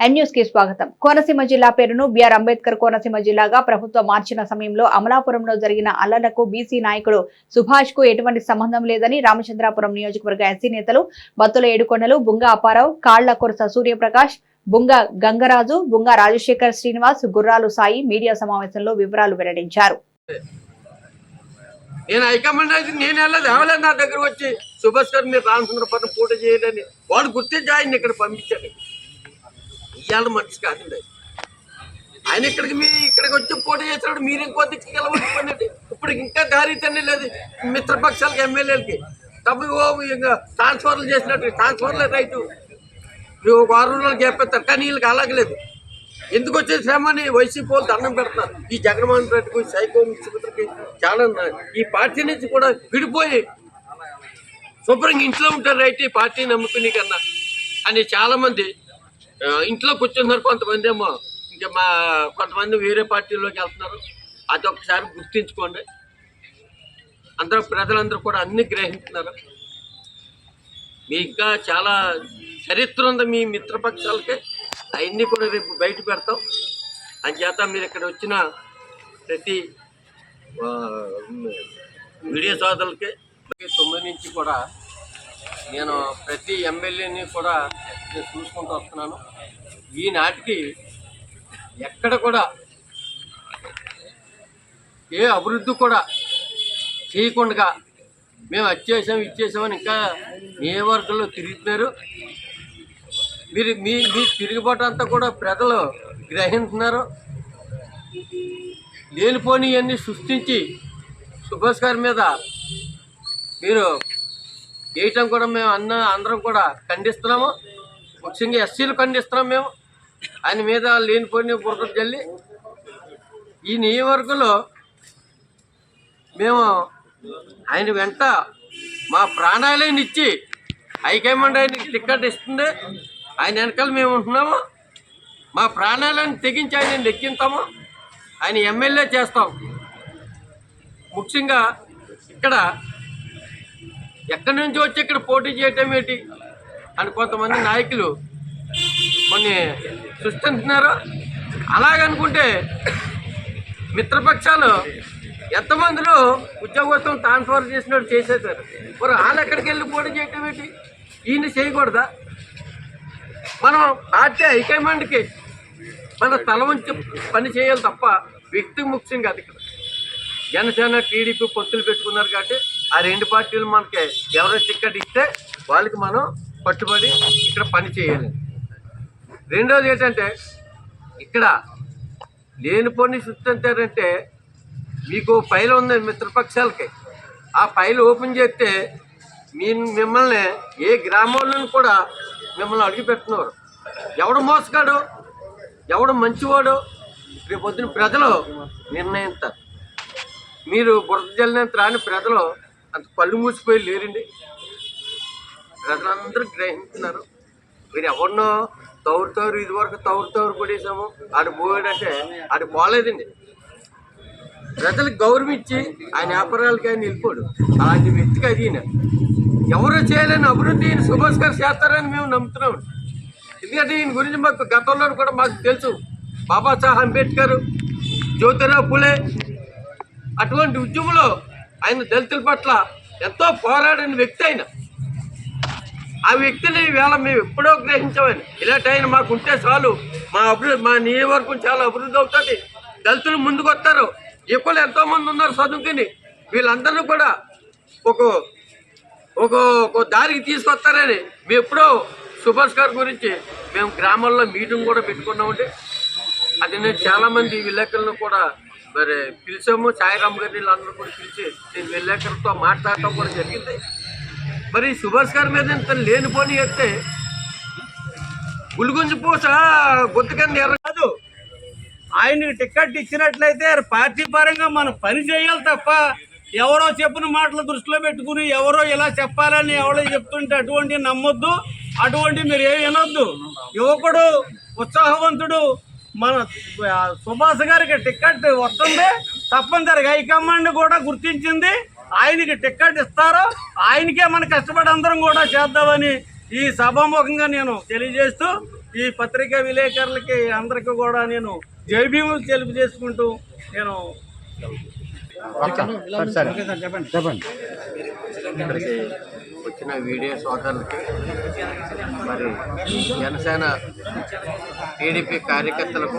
కి స్వాగతం. కోనసీమ జిల్లా పేరును బిఆర్ అంబేద్కర్ కోనసీమ జిల్లాగా ప్రభుత్వం మార్చిన సమయంలో అమలాపురంలో జరిగిన అల్లలకు బీసీ నాయకుడు సుభాష్కు ఎటువంటి సంబంధం లేదని రామచంద్రాపురం నియోజకవర్గ ఎస్సీ నేతలు బత్తుల ఏడుకొండలు బుంగ అపారావు కాళ్ళ కొరస సూర్యప్రకాష్ బుంగ గంగరాజు బుంగ రాజశేఖర్ శ్రీనివాస్ గుర్రాలు సాయి మీడియా సమావేశంలో వివరాలు వెల్లడించారు. నేను హైకమాండ్ నేను ఎవలేదు నా దగ్గర వచ్చి సుభాష్ గారు మీరు రామచంద్రపురం పూట చేయాలని వాడు గుర్తించి ఆయన ఇక్కడ పంపించాడు. ఇవాళ మనిషి కాదండి. ఆయన. ఇక్కడికి మీ ఇక్కడికి వచ్చి పోటీ చేసినప్పుడు మీరు ఇంకో దిక్కు వెళ్ళబోతున్నది ఇప్పుడు ఇంకా దారి తండ్రి లేదు మిత్రపక్షాలకి ఎమ్మెల్యేలకి. తప్ప ఓ ఇంకా ట్రాన్స్ఫర్లు చేసినట్టు ట్రాన్స్ఫర్లే రైతు. మీరు ఒక వారం రోజులు చెప్పేస్తారు కానీ వీళ్ళకి అలాగలేదు. ఎందుకు వచ్చే శ్రమని వైసీపీ వాళ్ళు దండం పెడతారు. ఈ జగన్మోహన్ రెడ్డికి సైకో ముఖ్యమంత్రికి చాలా ఈ పార్టీ నుంచి కూడా విడిపోయి శుభ్రంగా ఇంట్లో ఉంటారు రైట్ ఈ పార్టీ నమ్ముకుని కన్నా. అని చాలా మంది ఇంట్లో కూర్చున్నారు కొంతమంది ఏమో. ఇంకా మా కొంతమంది వేరే పార్టీలోకి వెళ్తున్నారు. అది ఒకసారి గుర్తించుకోండి. అందరూ ప్రజలందరూ కూడా అన్ని గ్రహిస్తున్నారు మీ ఇంకా చాలా చరిత్ర ఉంది మీ మిత్రపక్షాలకి. అవన్నీ కూడా రేపు బయట పెడతాం. అంచేత మీరు ఇక్కడ వచ్చిన ప్రతి మీడియా సోదరులకి తొమ్మిది నుంచి కూడా నేను ప్రతి ఎమ్మెల్యేని కూడా నేను చూసుకుంటూ వస్తున్నాను. ఈనాటికి ఎక్కడ కూడా ఏ అభివృద్ధి కూడా చేయకుండా మేము వచ్చేసాం ఇచ్చేసామని ఇంకా మీ వర్గంలో తిరుగుతున్నారు. మీరు మీ మీ తిరుగుబాటు అంతా కూడా ప్రజలు గ్రహిస్తున్నారు లేనిపోని ఇవన్నీ సృష్టించి సుభాష్ గారి మీద మీరు చేయటం కూడా మేము అన్న అందరం కూడా ఖండిస్తున్నాము. ముఖ్యంగా ఎస్సీలు ఖండిస్తున్నాం మేము. ఆయన మీద లేనిపోయిన బురద జల్లి ఈ నియోజకవర్గంలో మేము ఆయన వెంట మా ప్రాణాలను ఇచ్చి హైకమాండ్ ఆయనకి టిక్కెట్ ఇస్తుంది. ఆయన వెనకాల మేము ఉంటున్నాము. మా ప్రాణాలను తెగించి ఆయన లెక్కింతాము ఆయన ఎమ్మెల్యే చేస్తాం. ముఖ్యంగా ఇక్కడ ఎక్కడి నుంచి వచ్చి ఇక్కడ పోటీ చేయటం ఏంటి? అని కొంతమంది నాయకులు కొన్ని సృష్టిస్తున్నారు అలాగనుకుంటే మిత్రపక్షాలు ఎంతమందిలో ఉద్యోగస్తులు ట్రాన్స్ఫర్ చేసినట్టు చేసేసారు మరి వాళ్ళు ఎక్కడికి వెళ్ళి పోటీ చేయటం ఏంటి? ఈయన చేయకూడదా? మనం పార్టీ హైకమాండ్కి మన తల వంచి పని చేయాలి తప్ప వ్యక్తి ముఖ్యం కాదు. ఇక్కడ జనసేన టీడీపీ పొత్తులు పెట్టుకున్నారు కాబట్టి ఆ రెండు పార్టీలు మనకి ఎవరైనా టిక్కెట్ ఇస్తే వాళ్ళకి మనం పట్టుబడి ఇక్కడ పని చేయాలి. రెండోది ఏంటంటే ఇక్కడ లేనిపోని సృష్టించారంటే మీకు ఫైల్ ఉంది మిత్రపక్షాలకి. ఆ ఫైల్ ఓపెన్ చేస్తే మీ మిమ్మల్ని ఏ గ్రామంలో కూడా మిమ్మల్ని అడిగిపెడుతున్నారు ఎవడు మోసగాడు? ఎవడు మంచివాడు? రేపు పొద్దున ప్రజలు నిర్ణయిస్తారు. మీరు బురద జల్లినంత రాని ప్రజలు అంత కళ్ళు మూసిపోయి లేరండి. ప్రజలందరూ గ్రహిస్తున్నారు మీరు ఎవరినో తవరు తౌరు ఇది వరకు తౌరు తౌరు కొడేసాము ఆడు పోయాడంటే ఆడు పోలేదండి. ప్రజలకు గౌరవించి ఆయన వ్యాపారాలకి ఆయన నిలిపోడు అలాంటి వ్యక్తికి అది ఈయన. ఎవరు చేయలేని అభివృద్ధి ఈయన సుభాష్ గారు చేస్తారని మేము నమ్ముతున్నాం. ఎందుకంటే ఈయన గురించి మాకు గతంలో కూడా మాకు తెలుసు. బాబాసాహెబ్ అంబేద్కర్ జ్యోతిరావు పులే. అటువంటి ఉద్యమంలో ఆయన దళితుల పట్ల ఎంతో పోరాడిన వ్యక్తి ఆయన. ఆ వ్యక్తిని వేళ మేము ఎప్పుడో గ్రహించామని ఇలాంటి ఆయన మాకు ఉంటే చాలు. మా అభివృద్ధి మా నియోజకవర్గం చాలా అభివృద్ధి అవుతుంది. దళితులు ముందుకు వస్తారు. ఎక్కువ ఎంతో మంది ఉన్నారు చదువుకుని వీళ్ళందరినీ కూడా ఒక ఒక ఒక దారికి తీసుకొస్తారని మేము ఎప్పుడో సుభాష్ గారి గురించి మేము గ్రామాల్లో మీటింగ్ కూడా పెట్టుకున్నామండి. అది నేను చాలామంది విలేకరులను కూడా మరి పిలిచాము. సాయిరామ్ గారిని వీళ్ళందరూ కూడా పిలిచి నేను విలేకరులతో మాట్లాడటం కూడా జరిగింది. మరి సుభాష్ గారి మీద ఇంత లేనిపోని ఎత్తే గుల్గుంజి పూస గుంతకంది ఎర్ర కాదు. ఆయనకి టికెట్ ఇచ్చినట్లయితే పార్టీ పరంగా మనం పని చేయాలి తప్ప ఎవరో చెప్పిన మాటలు దృష్టిలో పెట్టుకుని ఎవరో ఇలా చెప్పాలని ఎవరో చెప్తుంటే అటువంటి నమ్మొద్దు అటువంటి మీరు ఏమి వినొద్దు. యువకుడు ఉత్సాహవంతుడు మన సుభాష్ గారికి టికెట్ వస్తుంది. తప్పనిసరిగా హైకమాండ్ కూడా గుర్తించింది. ఆయనకి టికెట్ ఇస్తారు. ఆయనకే మన కష్టపడి అందరం కూడా చేద్దామని ఈ సభాముఖంగా నేను తెలియజేస్తూ ఈ పత్రికా విలేకరులకి అందరికీ కూడా నేను జైభీములు తెలుపు చేసుకుంటూ నేను ఇక్కడికి వచ్చిన వీడియో సోదరులకి మరి జనసేన టీడీపీ కార్యకర్తలకు